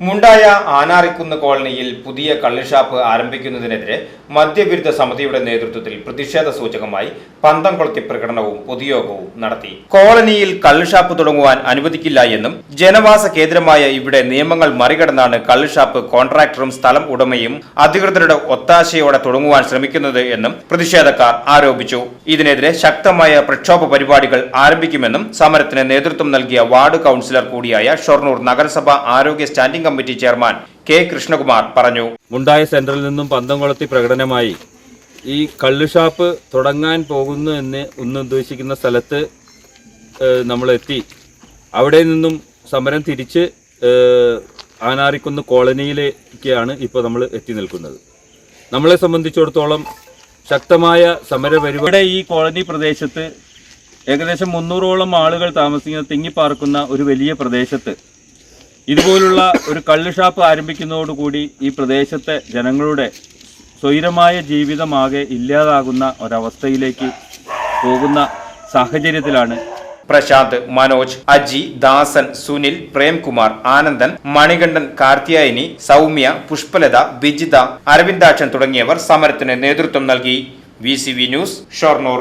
മുണ്ടായ ആനാറിക്കുന്ന് കോളനിയിൽ പുതിയ കള്ളുഷാപ്പ് ആരംഭിക്കുന്നതിനെതിരെ മദ്യവിരുദ്ധ സമിതിയുടെ നേതൃത്വത്തിൽ പ്രതിഷേധ സൂചകമായി പന്തം കൊളുത്തി പ്രകടനവും പൊതുയോഗവും നടത്തി. കോളനിയിൽ കള്ളുഷാപ്പ് തുടങ്ങുവാൻ അനുവദിക്കില്ല എന്നും ജനവാസ കേന്ദ്രമായ ഇവിടെ നിയമങ്ങൾ മറികടന്നാണ് കള്ളുഷാപ്പ് കോൺട്രാക്ടറും സ്ഥലം ഉടമയും അധികൃതരുടെ ഒത്താശയോടെ തുടങ്ങുവാൻ ശ്രമിക്കുന്നത് എന്നും പ്രതിഷേധക്കാർ ആരോപിച്ചു. ഇതിനെതിരെ ശക്തമായ പ്രക്ഷോഭ പരിപാടികൾ ആരംഭിക്കുമെന്നും സമരത്തിന് നേതൃത്വം നൽകിയ വാർഡ് കൌൺസിലർ കൂടിയായ ഷൊർണൂർ നഗരസഭ ആരോഗ്യ standing committee chairman K Krishnakumar പറഞ്ഞു. മുണ്ടായ സെന്ററിൽ നിന്നും പന്തംകുളത്തി പ്രകടനമായി. ഈ കള്ള് ഷാപ്പ് തുടങ്ങാൻ പോകുന്നു എന്ന് ഒന്ന് ഉദ്ദേശിക്കുന്ന സ്ഥലത്ത് നമ്മളെത്തി. അവിടെ നിന്നും സമരം തിരിച്ച് ഏഹ്, ആനാറിക്കുന്ന് കോളനിയിലേക്കാണ് ഇപ്പോൾ നമ്മൾ എത്തി നിൽക്കുന്നത്. നമ്മളെ സംബന്ധിച്ചിടത്തോളം ശക്തമായ സമര പരിപാടി ഈ കോളനി പ്രദേശത്ത് ഏകദേശം മുന്നൂറോളം ആളുകൾ താമസിക്കുന്ന തിങ്ങിപ്പാർക്കുന്ന ഒരു വലിയ പ്രദേശത്ത് ഇതുപോലുള്ള ഒരു കള്ള് ഷാപ്പ് ആരംഭിക്കുന്നതോടുകൂടി ഈ പ്രദേശത്തെ ജനങ്ങളുടെ സ്വൈരമായ ജീവിതമാകെ ഇല്ലാതാകുന്ന ഒരവസ്ഥയിലേക്ക് പോകുന്ന സാഹചര്യത്തിലാണ് പ്രശാന്ത് മനോജ് അജി ദാസൻ സുനിൽ പ്രേംകുമാർ ആനന്ദൻ മണികണ്ഠൻ കാർത്തിയായനി സൗമ്യ പുഷ്പലത ബിജിത അരവിന്ദാക്ഷൻ തുടങ്ങിയവർ സമരത്തിന് നേതൃത്വം നൽകി. V news Shoranur.